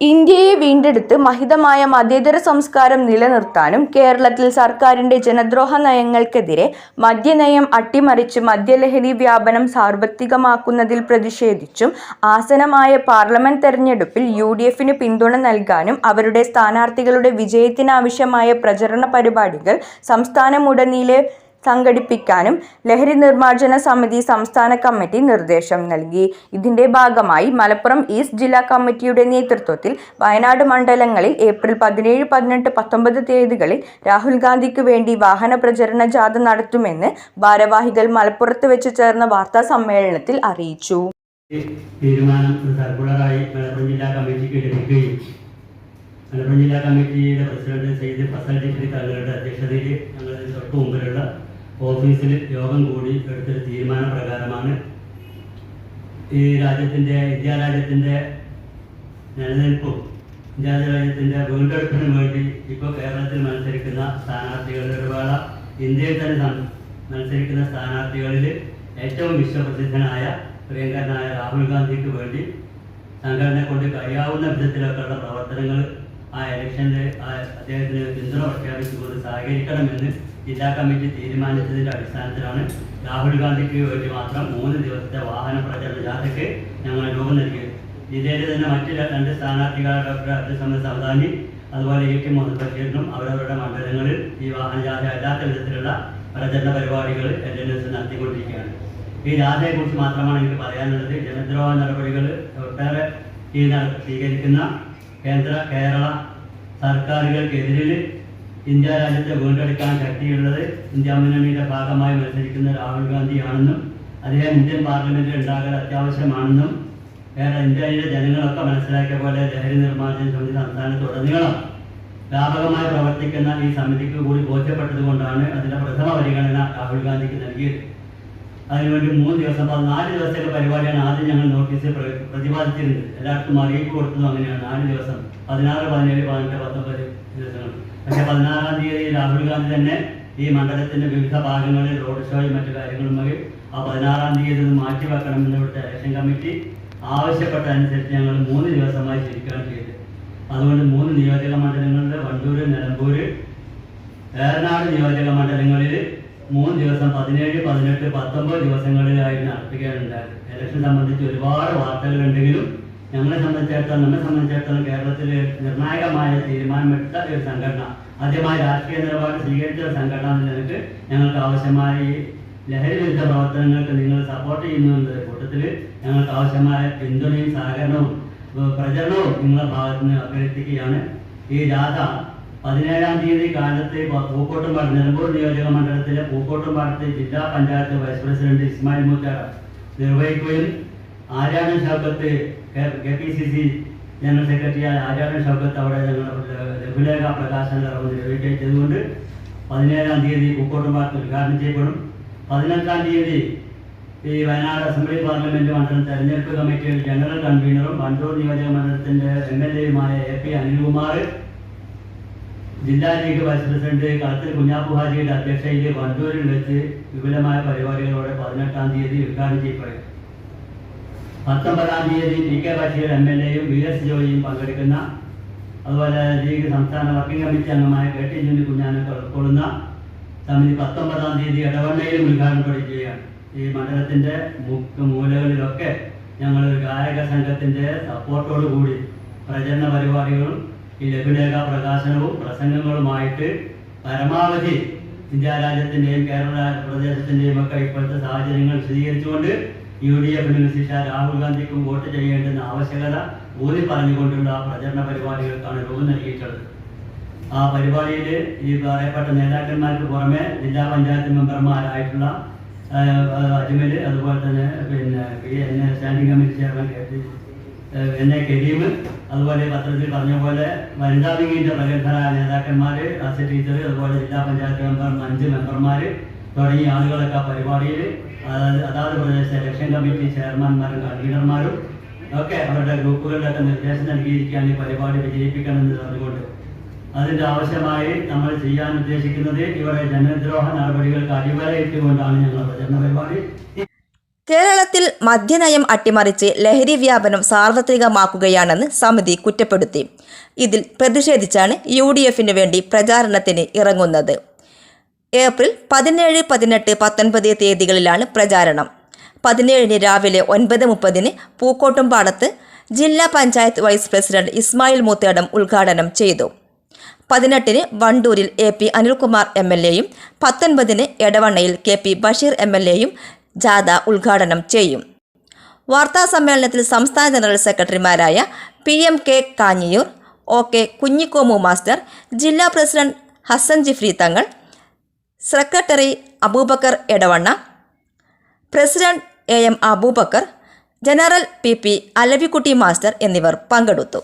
ഇന്ത്യയെ വീണ്ടെടുത്ത് മഹിതമായ മതേതര സംസ്കാരം നിലനിർത്താനും കേരളത്തിൽ സർക്കാരിന്റെ ജനദ്രോഹ നയങ്ങൾക്കെതിരെ മദ്യനയം അട്ടിമറിച്ച് മദ്യലഹരി വ്യാപനം സാർവത്രികമാക്കുന്നതിൽ പ്രതിഷേധിച്ചും ആസനമായ പാർലമെന്റ് തെരഞ്ഞെടുപ്പിൽ യു ഡി എഫിന് പിന്തുണ നൽകാനും അവരുടെ സ്ഥാനാർത്ഥികളുടെ വിജയത്തിനാവശ്യമായ പ്രചരണ പരിപാടികൾ സംസ്ഥാനമുടനീളെ സംഘടിപ്പിക്കാനും ലഹരി നിർമ്മാർജന സമിതി സംസ്ഥാന കമ്മിറ്റി നിർദ്ദേശം നൽകി. ഇതിന്റെ ഭാഗമായി മലപ്പുറം ഈസ്റ്റ് ജില്ലാ കമ്മിറ്റിയുടെ നേതൃത്വത്തിൽ വയനാട് മണ്ഡലങ്ങളിൽ ഏപ്രിൽ പതിനേഴ് പതിനെട്ട് പത്തൊമ്പത് തീയതികളിൽ രാഹുൽ ഗാന്ധിക്ക് വേണ്ടി വാഹന പ്രചരണ ജാഥ നടത്തുമെന്ന് ഭാരവാഹികൾ മലപ്പുറത്ത് വെച്ച് ചേർന്ന വാർത്താ സമ്മേളനത്തിൽ അറിയിച്ചു. മലപ്പുറം ജില്ലാ മലപ്പുറം ജില്ലാ കമ്മിറ്റിയുടെ പ്രസിഡന്റ് സെയ്ദ് ഫസൽ ഡിഗ്രി തങ്ങളുടെ അധ്യക്ഷതയിൽ ഞങ്ങളുടെ തൊട്ട് മുമ്പിലുള്ള ഓഫീസിൽ യോഗം കൂടി എടുത്തൊരു തീരുമാന പ്രകാരമാണ് ഈ രാജ്യത്തിന്റെ ഇന്ത്യ രാജ്യത്തിന്റെ നിലനിൽപ്പും ഇന്ത്യ രാജ്യത്തിന്റെ വീണ്ടെടുപ്പിനും വേണ്ടി ഇപ്പോൾ കേരളത്തിൽ മത്സരിക്കുന്ന സ്ഥാനാർത്ഥികളുടെ ഒരുപാട് ഇന്ത്യയിൽ തന്നെ മത്സരിക്കുന്ന സ്ഥാനാർത്ഥികളിൽ ഏറ്റവും വിശ്വപ്രസിദ്ധനായ പ്രിയങ്കരനായ രാഹുൽ ഗാന്ധിക്ക് വേണ്ടി സംഘടനയെ കൊണ്ട് കഴിയാവുന്ന വിധത്തിലൊക്കെയുള്ള പ്രവർത്തനങ്ങൾ ആ ഇലക്ഷനിൽ അദ്ദേഹത്തിന് പിന്തുണ പ്രഖ്യാപിച്ചുകൊണ്ട് സഹകരിക്കണമെന്ന് ജില്ലാ കമ്മിറ്റി തീരുമാനിച്ചതിന്റെ അടിസ്ഥാനത്തിലാണ് രാഹുൽ ഗാന്ധിക്ക് വേണ്ടി മാത്രം മൂന്ന് ദിവസത്തെ വാഹന പ്രചരണ ജാഥയ്ക്ക് ഞങ്ങൾ രൂപം നൽകിയത്. ജില്ലയിലെ തന്നെ മറ്റു രണ്ട് സ്ഥാനാർത്ഥികളായ ഡോക്ടർ അബ്ദുൽ സൗദാനി അതുപോലെ എ കെ മുഹമ്മദ് ബഷീറിനും അവരവരുടെ മണ്ഡലങ്ങളിൽ ഈ വാഹന ജാഥ അല്ലാത്ത വിധത്തിലുള്ള പ്രചരണ പരിപാടികൾ എൽ എൻ എസ് നടത്തിക്കൊണ്ടിരിക്കുകയാണ്. ഈ ജാഥയെക്കുറിച്ച് മാത്രമാണ് എനിക്ക് പറയാനുള്ളത്. ജനദ്രോഹ നടപടികൾ ഒട്ടേറെ ഈ സ്വീകരിക്കുന്ന കേന്ദ്ര കേരള സർക്കാരുകൾക്കെതിരിൽ ഇന്ത്യ രാജ്യത്തെ വീണ്ടെടുക്കാൻ ശക്തിയുള്ളത് ഇന്ത്യ മുന്നണിയുടെ ഭാഗമായി മത്സരിക്കുന്ന രാഹുൽ ഗാന്ധിയാണെന്നും അദ്ദേഹം ഇന്ത്യൻ പാർലമെന്റിൽ ഉണ്ടാകാൻ അത്യാവശ്യമാണെന്നും കേരള ഇന്ത്യയിലെ ജനങ്ങളൊക്കെ മനസ്സിലാക്കിയ പോലെ ലഹരി നിർമ്മാർജന സമിതി സംസ്ഥാനത്തുടനീളം വ്യാപകമായി പ്രവർത്തിക്കുന്ന ഈ സമിതിക്ക് കൂടി ബോധ്യപ്പെട്ടതുകൊണ്ടാണ് അതിന്റെ പ്രഥമ പരിഗണന രാഹുൽ ഗാന്ധിക്ക് നൽകിയത്. അതിനുവേണ്ടി മൂന്ന് ദിവസം നാല് ദിവസത്തെ പരിപാടിയാണ് ആദ്യം ഞങ്ങൾ നോട്ടീസ് പ്ര- പ്രതിപാദിച്ചിരുന്നത്. എല്ലാവർക്കും അറിയിപ്പ് കൊടുത്തതും അങ്ങനെയാണ്. നാല് ദിവസം പതിനാറ് പതിനേഴ് പതിനെട്ട് പത്തൊമ്പത് ദിവസങ്ങൾ. പക്ഷേ പതിനാറാം തീയതി രാഹുൽ ഗാന്ധി തന്നെ ഈ മണ്ഡലത്തിന്റെ വിവിധ ഭാഗങ്ങളിൽ റോഡ് ഷോയും മറ്റു കാര്യങ്ങളുമായി ആ പതിനാറാം തീയതി ഇത് മാറ്റിവെക്കണമെന്ന് ഇവിടുത്തെ ഇലക്ഷൻ കമ്മിറ്റി ആവശ്യപ്പെട്ടതനുസരിച്ച് ഞങ്ങൾ മൂന്ന് ദിവസമായി ചിരിക്കുകയാണ് ചെയ്തത്. അതുകൊണ്ട് മൂന്ന് നിയോജക മണ്ഡലങ്ങളിൽ വണ്ടൂര് നിലമ്പൂര് ഏറനാട് നിയോജക മണ്ഡലങ്ങളിൽ മൂന്ന് ദിവസം പതിനേഴ് പതിനെട്ട് പത്തൊമ്പത് ദിവസങ്ങളിലായി നടത്തുകയാണുണ്ടായത് ഇലക്ഷൻ സംബന്ധിച്ച് ഒരുപാട് വാർത്തകളുണ്ടെങ്കിലും ഞങ്ങളെ സംബന്ധിച്ചിടത്തോളം നമ്മെ സംബന്ധിച്ചിടത്തോളം കേരളത്തിൽ നിർണായകമായ തീരുമാനമെടുത്ത ഒരു സംഘടന ആദ്യമായി രാഷ്ട്രീയ നിലപാട് സ്വീകരിച്ച ഒരു സംഘടന നിലയ്ക്ക് ഞങ്ങൾക്ക് ആവശ്യമായ ഈ ലഹരി വിരുദ്ധ പ്രവർത്തനങ്ങൾക്ക് നിങ്ങൾ സപ്പോർട്ട് ചെയ്യുന്നു എന്ന കൂട്ടത്തിൽ ഞങ്ങൾക്ക് ആവശ്യമായ പിന്തുണയും സഹകരണവും പ്രചരണവും നിങ്ങളുടെ ഭാഗത്ത് നിന്ന് അഭ്യർത്ഥിക്കുകയാണ്. ഈ ജാഥ പതിനേഴാം തീയതി കാലത്ത് പൂക്കോട്ടുംപാട് നിലമ്പൂർ നിയോജക മണ്ഡലത്തിലെ പൂക്കോട്ടുംപാടത്ത് ജില്ലാ പഞ്ചായത്ത് വൈസ് പ്രസിഡന്റ് ഇസ്മായിൽ മുത്താറ നിർവഹിക്കുകയും Aryadan Shoukath K P C C general സെക്രട്ടറിയായ ആര്യാടൻ ഷൗക്കത്ത് അവിടെ ഞങ്ങളുടെ ലഘുലേഖ പ്രകാശന നിർവഹിക്കുകയും ചെയ്തുകൊണ്ട് പതിനേഴാം തീയതി പൂക്കോട്ടുംപാടത്ത് ഉദ്ഘാടനം ചെയ്യപ്പെടും. പതിനെട്ടാം തീയതി ഈ വയനാട് അസംബ്ലി പാർലമെന്റ് മണ്ഡലം തെരഞ്ഞെടുപ്പ് കമ്മിറ്റിയുടെ ജനറൽ കൺവീനറും വണ്ടൂർ നിയോജക മണ്ഡലത്തിന്റെ എം എൽ എയുമായ എ പി അനിൽകുമാർ ജില്ലാ ലീഗ് വൈസ് പ്രസിഡന്റ് കളത്തിൽ കുഞ്ഞാപ്പു ഹാജിയുടെ അധ്യക്ഷതയിൽ വണ്ടൂരിൽ വെച്ച് വിപുലമായ പരിപാടികളോടെ പതിനെട്ടാം തീയതി ഉദ്ഘാടനം ചെയ്യപ്പെടും. പത്തൊമ്പതാം തീയതി P K Basheer M L എയും വി എസ് ജോയിയും പങ്കെടുക്കുന്ന അതുപോലെ ലീഗ് സംസ്ഥാന വർക്കിംഗ് കമ്മിറ്റി അംഗമായ കെ ടി ജുനി കുഞ്ഞാനെ ഉൾക്കൊള്ളുന്ന സമിതി പത്തൊമ്പതാം തീയതി ഇടവണ്ണയിലും ഉദ്ഘാടനം പഠിക്കുകയാണ് ഈ മണ്ഡലത്തിന്റെ മുക്ക് മൂലകളിലൊക്കെ ഞങ്ങൾ ഗായക സംഘത്തിന്റെ സപ്പോർട്ടോടു കൂടി പ്രചരണ പരിപാടികളും ഈ ലഘുലേഖ പ്രകാശനവും പ്രസംഗങ്ങളുമായിട്ട് പരമാവധി ഇന്ത്യ രാജ്യത്തിന്റെയും കേരള പ്രദേശത്തിന്റെയും ഒക്കെ ഇപ്പോഴത്തെ സാഹചര്യങ്ങൾ വിശദീകരിച്ചുകൊണ്ട് യു ഡി എഫിന് വിശിഷ്ട രാഹുൽ ഗാന്ധിക്കും വോട്ട് ചെയ്യേണ്ടുന്ന ആവശ്യകത ഊന്നി പറഞ്ഞുകൊണ്ടുള്ള പ്രചരണ പരിപാടികൾക്കാണ് രൂപം നൽകിയിട്ടുള്ളത്. ആ പരിപാടിയിൽ ഈ പറയപ്പെട്ട നേതാക്കന്മാർക്ക് പുറമെ ജില്ലാ പഞ്ചായത്ത് മെമ്പർമാരായിട്ടുള്ള അജ്മൽ അതുപോലെ തന്നെ പിന്നെ standing committee chairman K P uh N A Kareem അതുപോലെ പത്രത്തിൽ പറഞ്ഞ പോലെ വനിതാ വിങ്ങിന്റെ പ്രഗത്ഭരായ നേതാക്കന്മാർ ക്ലാസ് ടീച്ചർ അതുപോലെ ജില്ലാ പഞ്ചായത്ത് മെമ്പർ അഞ്ച് മെമ്പർമാർ തുടങ്ങിയ ആളുകളൊക്കെ പരിപാടിയിൽ അതാത് പ്രദേശത്തെ ഇലക്ഷൻ കമ്മിറ്റി ചെയർമാൻമാരും കൺവീനർമാരും ഒക്കെ അവരുടെ ഗ്രൂപ്പുകളിലൊക്കെ നിർദ്ദേശം നൽകിയിരിക്കുകയാണ് ഈ പരിപാടി വിജയിപ്പിക്കണമെന്ന് പറഞ്ഞുകൊണ്ട്. അതിന്റെ ആവശ്യമായി നമ്മൾ ചെയ്യാൻ ഉദ്ദേശിക്കുന്നത് ഇവിടെ ജനദ്രോഹ നടപടികൾക്ക് അടിവരയിട്ടുകൊണ്ടാണ് ഞങ്ങൾ പ്രചരണ പരിപാടി. കേരളത്തിൽ മദ്യനയം അട്ടിമറിച്ച് ലഹരി വ്യാപനം സാർവത്രികമാക്കുകയാണെന്ന് സമിതി കുറ്റപ്പെടുത്തി. ഇതിൽ പ്രതിഷേധിച്ചാണ് യു ഡി എഫിന് വേണ്ടി പ്രചാരണത്തിന് ഇറങ്ങുന്നത്. ഏപ്രിൽ പതിനേഴ് പതിനെട്ട് പത്തൊൻപത് തീയതികളിലാണ് പ്രചാരണം. പതിനേഴിന് രാവിലെ ഒൻപത് മുപ്പതിന് പൂക്കോട്ടുംപാടത്ത് ജില്ലാ പഞ്ചായത്ത് വൈസ് പ്രസിഡന്റ് ഇസ്മായിൽ മൂത്തേടം ഉദ്ഘാടനം ചെയ്തു. പതിനെട്ടിന് വണ്ടൂരിൽ A P Anilkumar M L എയും പത്തൊൻപതിന് എടവണ്ണയിൽ K P Basheer M L എയും ജാഥ ഉദ്ഘാടനം ചെയ്യും. വാർത്താ സമ്മേളനത്തിൽ സംസ്ഥാന ജനറൽ സെക്രട്ടറിമാരായ P M K Kanhiyoor O K Kunhikomu master ജില്ലാ president Hasan Jifri Thangal secretary Aboobacker Edavanna president A M Aboobacker general P P Alavikutty master എന്നിവർ പങ്കെടുത്തു.